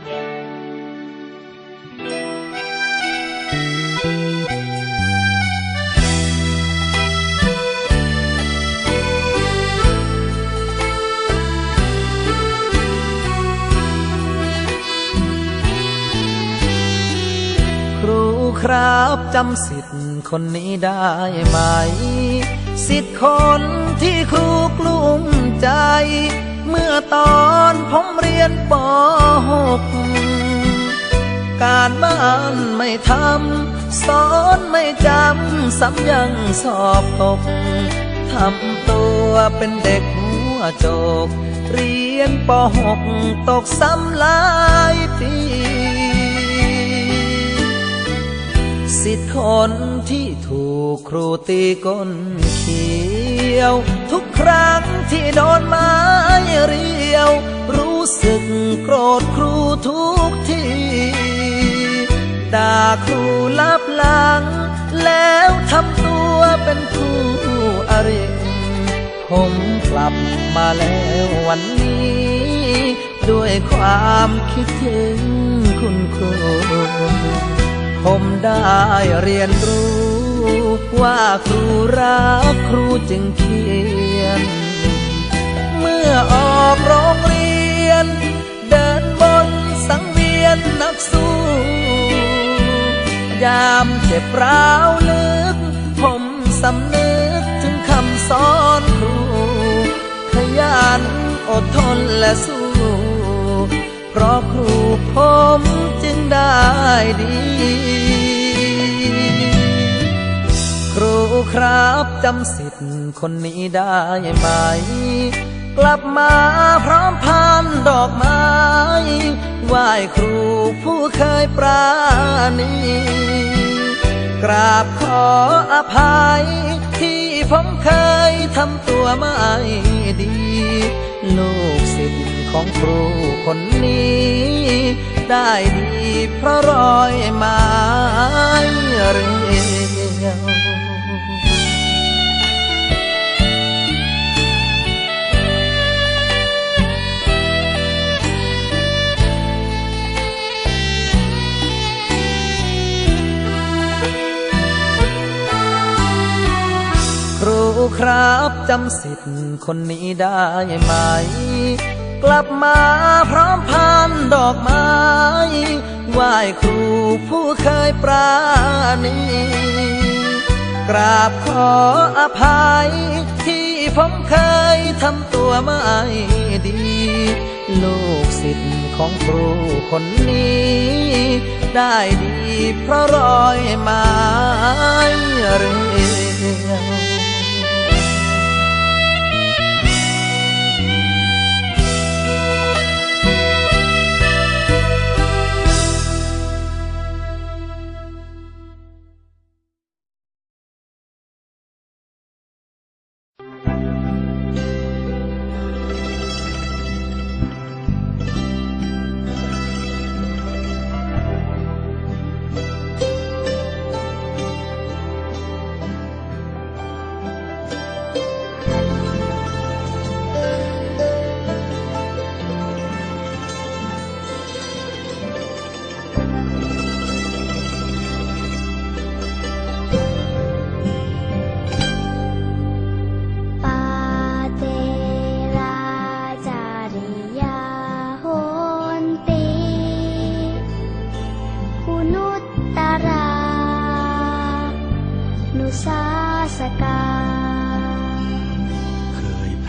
ครูครับจำสิทธิ์คนนี้ได้ไหม สิทธิ์คนที่ครูกลุ้มใจ เมื่อตอนผมเรียนป .6 การบ้านไม่ทำสอนไม่จำซ้ำยังสอบตกทำตัวเป็นเด็กหัวโจก เรียนป .6 ตกซ้ำหลายปี สิทธิ์คนที่ถูกครูตีก้นเขียว ทุกครั้งที่โดนไม้เรียว รู้สึกโกรธครูทุกทีด่าครูลับหลัง แล้วทำตัวเป็นคู่อริผมกลับมาแล้ววันนี้ ด้วยความคิดถึงคุณครู ผมได้เรียนรู้ ว่าครูรักครูจึงเขียน เมื่อออกโรงเรียน เดินบนสังเวียนนักสู้ ยามเจ็บร้าวลึก ผมสำนึกถึงคำสอนครู ขยันอดทนและสู้ เพราะครู ได้ดี ครูครับจำสิทธิ์คนนี้ได้ไหม กลับมาพร้อมพันดอกไม้ไหว้ครูผู้เคยปราณีกราบขออภัย ที่ผมเคยทำตัวไม่ดี ลูกศิษย์ของครูคนนี้ ได้ดีเพราะรอยไม้เรียวครูครับจำสิทธิ์คนนี้ได้ไหม กลับมาพร้อมพันดอกไม้ไหว้ครูผู้เคยปราณีกราบขออภัย ที่ผมเคยทำตัวไม่ดี ลูกศิษย์ของครูคนนี้ ได้ดีเพราะรอยไม้เรียว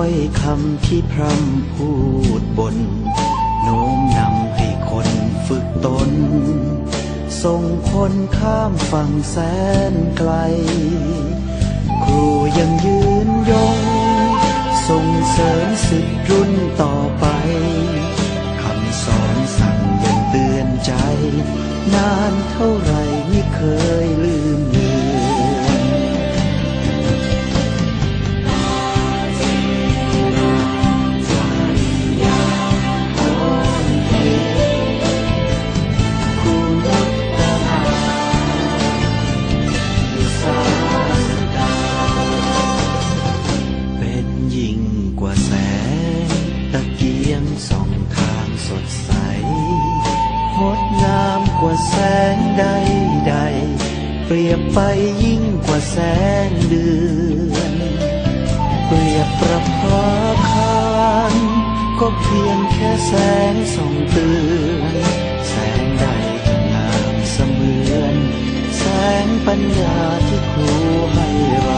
ถ้อยคำที่พร่ำพูดบน โน้มนำให้คนฝึกตน ส่งคนข้ามฝั่งแสนไกล ครูยังยืนยง ส่งเสริญสืบรุ่นต่อไป คำสอนสั่งยังเตือนใจ นานเท่าไรไม่เคยลืม เปรียบไปยิ่งกว่าแสงเดือน เปรียบประภาคารก็เพียงแค่แสงส่องเตือนแสงใดงามเสมือน แสงปัญญาที่ครูให้เรา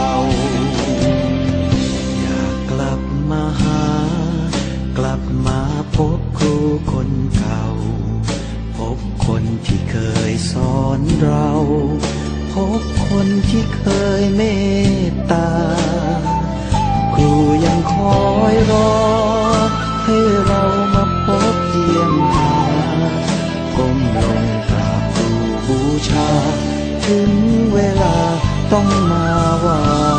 อยรอ ให้เรามาพบเยี่ยมหาก้มลงกราบรูบูชา ถึงเวลาต้องมาว่า